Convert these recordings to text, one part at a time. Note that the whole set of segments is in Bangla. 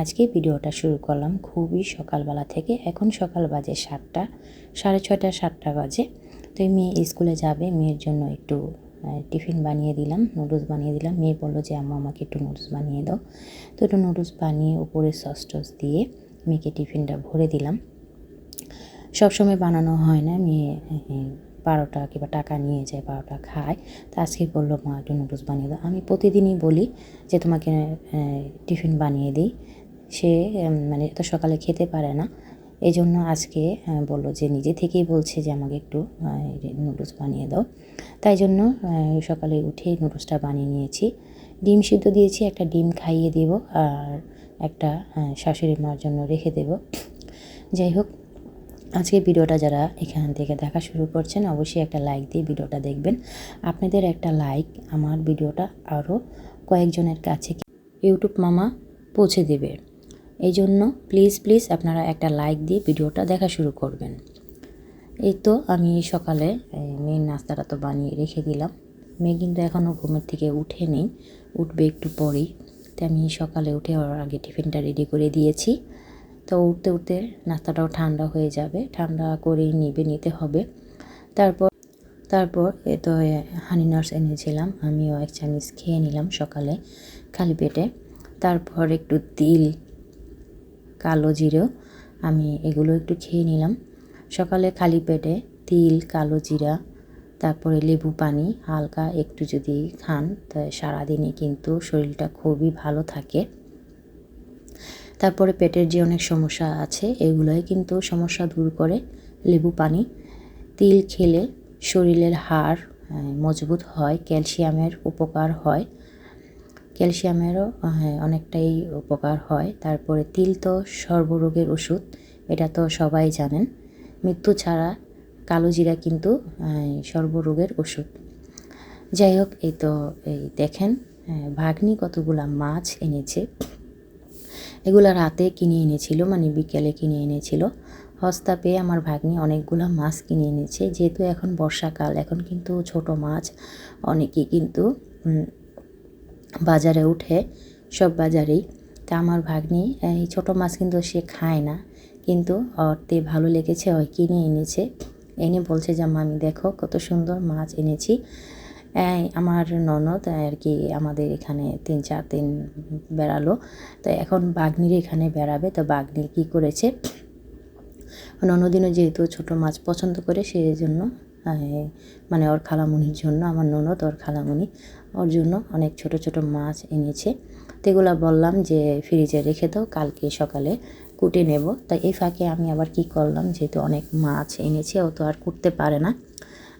আজকে ভিডিওটা শুরু করলাম খুবই সকালবেলা থেকে। এখন সকাল বাজে সাতটা, সাড়ে ছয়টা, সাতটা বাজে। তো এই মেয়ে স্কুলে যাবে, মেয়ের জন্য একটু টিফিন বানিয়ে দিলাম, নুডলস বানিয়ে দিলাম। মেয়ে বলল যে, আম্মা, আমাকে একটু নুডলস বানিয়ে দাও। তো একটু নুডলস বানিয়ে উপরে সস টস দিয়ে মেয়েকে টিফিনটা ভরে দিলাম। সবসময় বানানো হয় না, মেয়ে বারোটা কিংবা টাকা নিয়ে যায়, বারোটা খায়। তা আজকে বলল, মা, একটু নুডলস বানিয়ে দাও। আমি প্রতিদিনই বলি যে, তোমাকে টিফিন বানিয়ে দিই। সে মানে এত সকালে খেতে পারে না। এই জন্য আজকে বলল যে নিজে থেকেই বলছে যে আমাকে একটু নুডলস বানিয়ে দাও। তাই জন্য সকালে উঠে নুডলসটা বানিয়ে নিয়েছি। ডিম সিদ্ধ দিয়েছি, একটা ডিম খাইয়ে দেব আর একটা শাশুড়ি মার জন্য রেখে দেব। যাই হোক আজকে ভিডিওটা যারা এখান থেকে দেখা শুরু করছেন, অবশ্যই একটা লাইক দিয়ে ভিডিওটা দেখবেন। আপনাদের একটা লাইক আমার ভিডিওটা আরও কয়েকজনের কাছে ইউটিউব মামা পৌঁছে দেবে। এই জন্য প্লিজ প্লিজ আপনারা একটা লাইক দিয়ে ভিডিওটা দেখা শুরু করবেন। এই তো আমি সকালে মেয়ের নাস্তাটা তো বানিয়ে রেখে দিলাম। মেয়ে কিন্তু এখনও ঘুমের থেকে উঠে নেই উঠবে একটু পরেই। তো আমি সকালে উঠে ওর আগে টিফিনটা রেডি করে দিয়েছি। তো উঠতে উঠতে নাস্তাটাও ঠান্ডা হয়ে যাবে, ঠান্ডা করেই নিবে, নিতে হবে। তারপর তারপর এ তো হানি নার্স এনেছিলাম, আমিও এক চামচ খেয়ে নিলাম সকালে খালি পেটে। তারপর একটু তিল কালো জিরেও আমি এগুলো একটু খেয়ে নিলাম। সকালে খালি পেটে তিল, কালো জিরা, তারপরে লেবু পানি, হালকা একটু যদি খান, তা সারাদিনই কিন্তু শরীরটা খুবই ভালো থাকে। তারপরে পেটের যে অনেক সমস্যা আছে, এগুলোই কিন্তু সমস্যা দূর করে লেবু পানি। তিল খেলে শরীরের হাড় মজবুত হয়, ক্যালসিয়ামের উপকার হয়। ক্যালসিয়ামেরও হ্যাঁ, অনেকটাই উপকার হয়। তারপরে তিল তো সর্বরোগের ওষুধ এটা তো সবাই জানেন। মৃত্যু ছাড়া কালো জিরা কিন্তু সর্বরোগের ওষুধ। যাই হোক এই তো এই দেখেন ভাগ্নি কতগুলা মাছ এনেছে। এগুলো রাতে কিনে এনেছিল মানে বিকেলে কিনে এনেছিল। হস্তা পেয়ে আমার ভাগ্নি অনেকগুলো মাছ কিনে এনেছে। যেহেতু এখন বর্ষাকাল এখন কিন্তু ছোট মাছ অনেকেই কিন্তু বাজারে উঠে, সব বাজারেই। তা আমার ভাগ্নি, এই ছোটো মাছ কিন্তু সে খায় না। কিন্তু অর্থে ভালো লেগেছে, ওই কিনে এনেছে। এনে বলছে যে, মামি, দেখো কত সুন্দর মাছ এনেছি। আমার ননদ আর কি আমাদের এখানে তিন, চার দিন বেড়ালো। তো এখন বাগনির এখানে বেড়াবে। তো বাগনি কী করেছে? ননদিনও যেহেতু ছোট মাছ পছন্দ করে সেই জন্য মানে ওর খালামুনির জন্য, আমার ননদ ওর খালামুনি। ওর জন্য অনেক ছোট ছোট মাছ এনেছে। তো এগুলো বললাম যে, ফ্রিজে রেখে দাও, কালকে সকালে কুটে নেব। তাই এই ফাঁকে আমি আবার কি করলাম, যেহেতু অনেক মাছ এনেছে, ও তো আর কুটতে পারে না।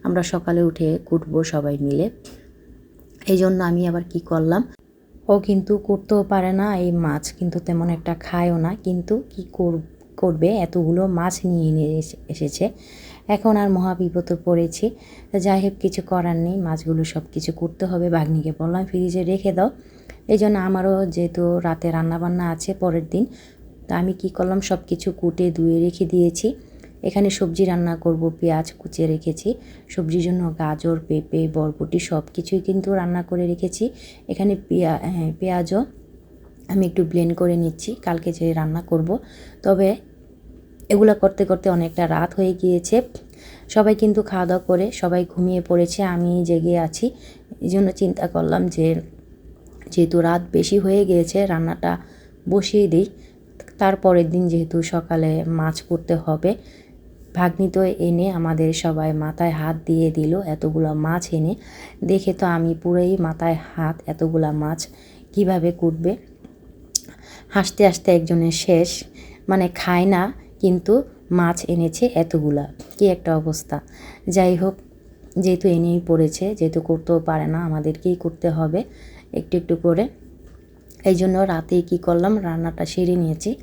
আমরা সকালে উঠে কুটবো সবাই মিলে। এই জন্য আমি আবার কি করলাম, ও কিন্তু করতেও পারে না, এই মাছ কিন্তু তেমন একটা খায়ও না। কিন্তু কি কর- করবে? এতগুলো মাছ নিয়ে নিয়ে এসে- এসেছে। এখন আর মহাবিপদে পড়েছি। তো যাই হোক, কিছু করার নেই। মাছগুলো সব কিছু করতে হবে। বাঘনিকে বললাম, ফ্রিজে রেখে দাও। এই জন্য আমারও যেহেতু রাতে রান্নাবান্না আছে পরের দিন, তা আমি কি করলাম সব কিছু কুটে ধুয়ে রেখে দিয়েছি। এখানে সবজি রান্না করব, পেঁয়াজ কুচিয়ে রেখেছি। সবজির জন্য গাজর, পেঁপে, বরবটি সব কিছুই কিন্তু রান্না করে রেখেছি। এখানে পেঁয়া হ্যাঁ পেঁয়াজও আমি একটু ব্লেন্ড করে নিচ্ছি। কালকে যে রান্না করব। তবে এগুলো করতে করতে অনেকটা রাত হয়ে গিয়েছে। সবাই কিন্তু খাওয়া দাওয়া করে সবাই ঘুমিয়ে পড়েছে, আমি জেগে আছি। এই জন্য চিন্তা করলাম যে, যেহেতু রাত বেশি হয়ে গিয়েছে, রান্নাটা বসিয়ে দিই। তারপরের দিন যেহেতু সকালে মাছ করতে হবে, ভাগ্নি তো এনে আমাদের সবাই মাথায় হাত দিয়ে দিল, এতগুলো মাছ এনে। দেখে তো আমি পুরোই মাথায় হাত, এতগুলা মাছ কীভাবে কুটবে? হাসতে হাসতে একজনের শেষ মানে খায় না, কিন্তু মাছ এনেছে এতগুলা। কি একটা অবস্থা। যাই হোক, যেহেতু এনেই পড়েছে, যেহেতু করতেও পারে না, আমাদেরকেই করতে হবে একটু একটু করে। এই জন্য রাতে কী করলাম, রান্নাটা সেরে নিয়েছি।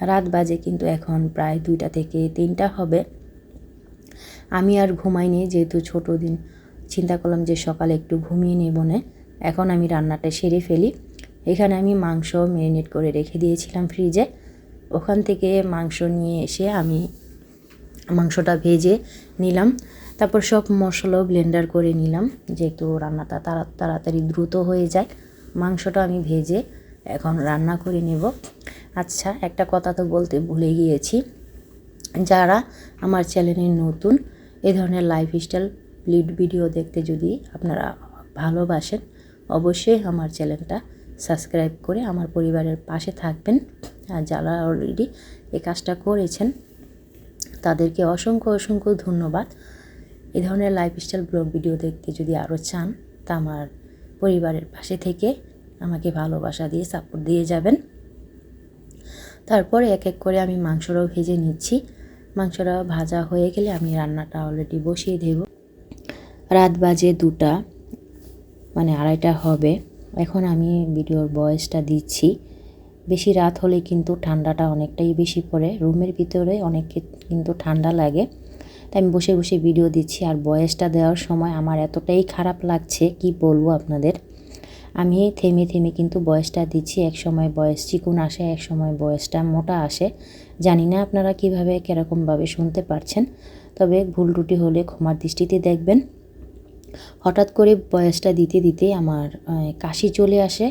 রাত বাজে কিন্তু এখন প্রায় দুইটা থেকে তিনটা হবে। আমি আর ঘুমাইনি, যেহেতু ছোটো দিন। চিন্তা করলাম যে সকালে একটু ঘুমিয়ে নেব না। এখন আমি রান্নাটা সেরে ফেলি। এখানে আমি মাংস ম্যারিনেট করে রেখে দিয়েছিলাম ফ্রিজে। ওখান থেকে মাংস নিয়ে এসে আমি মাংসটা ভেজে নিলাম। তারপর সব মশলাও ব্লেন্ডার করে নিলাম, যেহেতু রান্নাটা তাড়া, তাড়াতাড়ি দ্রুত হয়ে যায়। মাংসটা আমি ভেজে এখন রান্না করে নেব। আচ্ছা একটা কথা তো বলতে ভুলে গিয়েছি। যারা আমার চ্যানেলে নতুন, এ ধরনের লাইফস্টাইল লিড ভিডিও দেখতে যদি আপনারা ভালোবাসেন, অবশ্যই আমার চ্যানেলটা সাবস্ক্রাইব করে আমার পরিবারের পাশে থাকবেন। আর যারা অলরেডি এই কাজটা করেছেন, তাদেরকে অসংখ্য অসংখ্য ধন্যবাদ। এ ধরনের লাইফস্টাইল ব্লগ ভিডিও দেখতে যদি আরও চান, তা আমার পরিবারের পাশে থেকে আমাকে ভালোবাসা দিয়ে সাপোর্ট দিয়ে যাবেন। তারপরে এক এক করে আমি মাংসটাও ভেজে নিচ্ছি। মাংসটা ভাজা হয়ে গেলে আমি রান্নাটা অলরেডি বসিয়ে দেব। রাত বাজে দুটা মানে আড়াইটা হবে। এখন আমি ভিডিওর বয়সটা দিচ্ছি। বেশি রাত হলে কিন্তু ঠান্ডাটা অনেকটাই বেশি পড়ে। রুমের ভিতরে অনেক কিন্তু ঠান্ডা লাগে। তাই আমি বসে বসে ভিডিও দিচ্ছি আর বয়সটা দেওয়ার সময় আমার এতটাই খারাপ লাগছে, কি বলব আপনাদের? আমি থেমে থেমে কিন্তু বয়সটা দিচ্ছি, এক সময় বয়স, চিকুন আসে এক সময় বয়সটা মোটা আসে। জানি না আপনারা কীভাবে কীরকমভাবে শুনতে পারছেন, তবে ভুল ত্রুটি হলে ক্ষমার দৃষ্টিতে দেখবেন। হঠাৎ করে বয়সটা দিতে দিতে আমার কাশি চলে আসে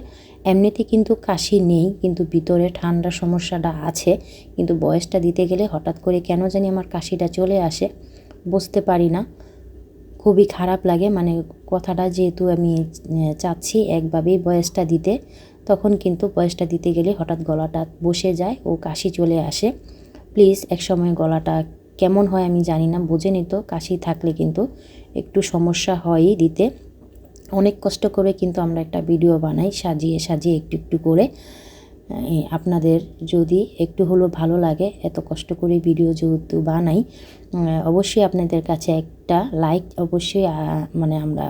এমনিতে কিন্তু কাশি নেই, কিন্তু ভিতরে ঠান্ডা সমস্যাটা আছে, কিন্তু বয়সটা দিতে গেলে হঠাৎ করে কেন জানি আমার কাশিটা চলে আসে, বুঝতে পারি না। খুবই খারাপ লাগে মানে কথাটা যেহেতু আমি চাচ্ছি একভাবেই বয়সটা দিতে, তখন কিন্তু বয়সটা দিতে গেলে হঠাৎ গলাটা বসে যায় ও কাশি চলে আসে। প্লিজ এক সময় গলাটা কেমন হয় আমি জানি না, বুঝে নিত, কাশি থাকলে কিন্তু একটু সমস্যা হয়ই দিতে। অনেক কষ্ট করে কিন্তু আমরা একটা ভিডিও বানাই, সাজিয়ে সাজিয়ে একটু একটু করে। আপনাদের যদি একটু হলেও ভালো লাগে, এত কষ্ট করে ভিডিও যেহেতু বানাই অবশ্যই আপনাদের কাছে একটা লাইক অবশ্যই মানে আমরা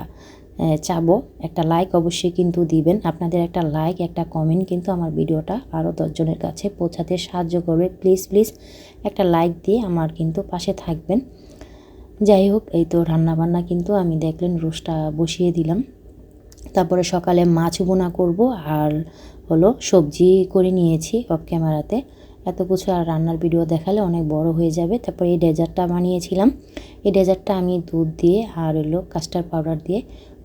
চাবো। একটা লাইক অবশ্যই কিন্তু দিবেন। আপনাদের একটা লাইক একটা কমেন্ট কিন্তু আমার ভিডিওটা আরও দশজনের কাছে পৌঁছাতে সাহায্য করবে। প্লিজ প্লিজ একটা লাইক দিয়ে আমার কিন্তু পাশে থাকবেন। যাই হোক, এই তো রান্নাবান্না কিন্তু আমি দেখলেন রোস্টটা বসিয়ে দিলাম। তারপরে সকালে মাছ বোনা করব আর হলো সবজি করে নিয়েছি অফ ক্যামেরাতে এত কিছু আর রান্নার ভিডিও দেখালে অনেক বড় হয়ে যাবে। তারপরে এই ডেজার্টটা বানিয়েছিলাম। এই ডেজার্টটা আমি দুধ দিয়ে আর হলো কাস্টার্ড পাউডার দিয়ে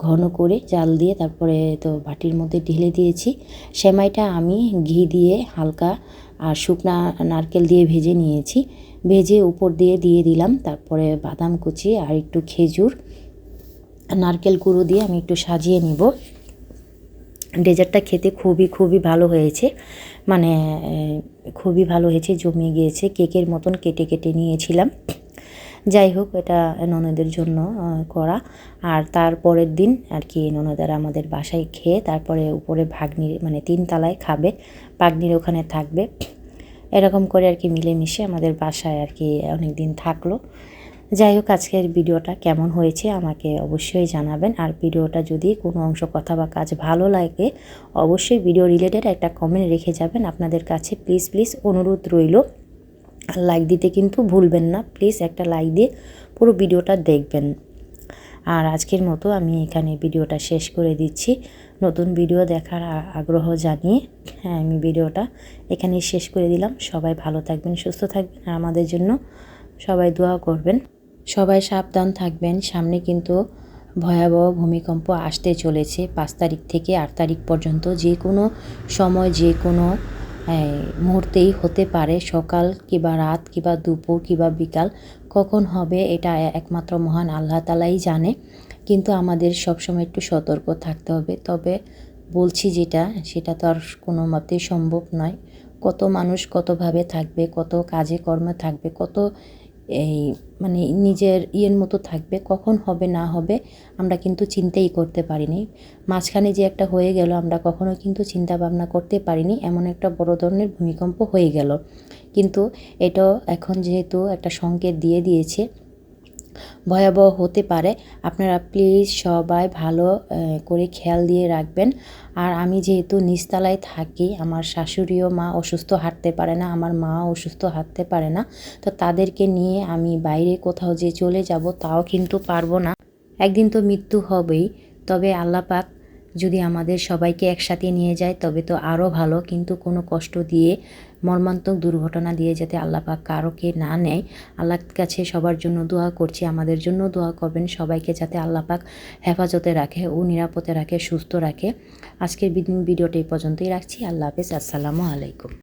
ঘন করে জাল দিয়ে তারপরে তো বাটির মধ্যে ঢেলে দিয়েছি। সেমাইটা আমি ঘি দিয়ে হালকা আর শুকনা নারকেল দিয়ে ভেজে নিয়েছি। ভেজে উপর দিয়ে দিয়ে দিলাম। তারপরে বাদাম কুচি আর একটু খেজুর, নারকেল কুড়ো দিয়ে আমি একটু সাজিয়ে নিব। ডেজার্টটা খেতে খুবই খুবই ভালো হয়েছে। মানে খুবই ভালো হয়েছে, জমিয়ে গিয়েছে। কেকের মতন কেটে কেটে নিয়েছিলাম। যাই হোক, এটা ননদের জন্য করা। আর তার পরের দিন আর কি ননদের আমাদের বাসায় খেয়ে, তারপরে উপরে ভাগ্নির মানে তিন তালায় খাবে। ভাগ্নির ওখানে থাকবে। এরকম করে আর কি মিলেমিশে আমাদের বাসায় আর কি অনেক দিন থাকল। যাই হোক, আজকের ভিডিওটা কেমন হয়েছে আমাকে অবশ্যই জানাবেন। আর ভিডিওটা যদি কোনো অংশ কথা বা কাজ ভালো লাগে, অবশ্যই ভিডিও রিলেটেড একটা কমেন্ট রেখে যাবেন। আপনাদের কাছে প্লিজ প্লিজ অনুরোধ রইল। আর লাইক দিতে কিন্তু ভুলবেন না। প্লিজ একটা লাইক দিয়ে পুরো ভিডিওটা দেখবেন। আর আজকের মতো আমি এখানে ভিডিওটা শেষ করে দিচ্ছি। নতুন ভিডিও দেখার আগ্রহ জানিয়ে হ্যাঁ আমি ভিডিওটা এখানে শেষ করে দিলাম। সবাই ভালো থাকবেন, সুস্থ থাকবেন আর আমাদের জন্য সবাই দোয়া করবেন। সবাই সাবধান থাকবেন। সামনে কিন্তু ভয়াবহ ভূমিকম্প আসতে চলেছে। পাঁচ তারিখ থেকে আট তারিখ পর্যন্ত যে কোনো সময় যে কোনো মুহূর্তেই হতে পারে সকাল কিবা রাত কিবা দুপুর কিবা বিকাল, কখন হবে এটা একমাত্র মহান আল্লাহ তালাই জানে। কিন্তু আমাদের সবসময় একটু সতর্ক থাকতে হবে। তবে বলছি যেটা, সেটা তো আর কোনো মতেই সম্ভব নয়। কত মানুষ কতভাবে থাকবে, কত কাজে কর্মে থাকবে, কত এই মানে নিজের ইয়ের মতো থাকবে, কখন হবে না হবে আমরা কিন্তু চিন্তাই করতে পারিনি। মাঝখানে যে একটা হয়ে গেল, আমরা কখনো কিন্তু চিন্তা ভাবনা করতে পারিনি, এমন একটা বড় ধরনের ভূমিকম্প হয়ে গেল। কিন্তু এটা এখন যেহেতু একটা সংকেত দিয়ে দিয়েছে ভয়াবহ হতে পারে। আপনারা প্লিজ সবাই ভালো করে খেয়াল দিয়ে রাখবেন। আর আমি যেহেতু নিচতলায় থাকি, আমার শাশুড়িও মা অসুস্থ হাঁটতে পারে না, আমার মা অসুস্থ হাঁটতে পারে না, তো তাদেরকে নিয়ে আমি বাইরে কোথাও যে চলে যাব তাও কিন্তু পারব না। একদিন তো মৃত্যু হবেই, তবে আল্লাহ পাক যদি আমাদের সবাইকে একসাথে নিয়ে যায় তবে তো আরও ভালো, কিন্তু কোনো কষ্ট দিয়ে মর্মান্তক দুর্ঘটনা দিয়ে যাতে আল্লাহ পাক কারোকে না নেয় আল্লাহর কাছে সবার জন্য দোয়া করছি, আমাদের জন্য দোয়া করবেন, সবাইকে যাতে আল্লাহ পাক হেফাজতে রাখে ও নিরাপদে রাখে, সুস্থ রাখে। আজকের ভিডিওটি এই পর্যন্তই রাখছি। আল্লাহ হাফেজ। আসসালামু আলাইকুম।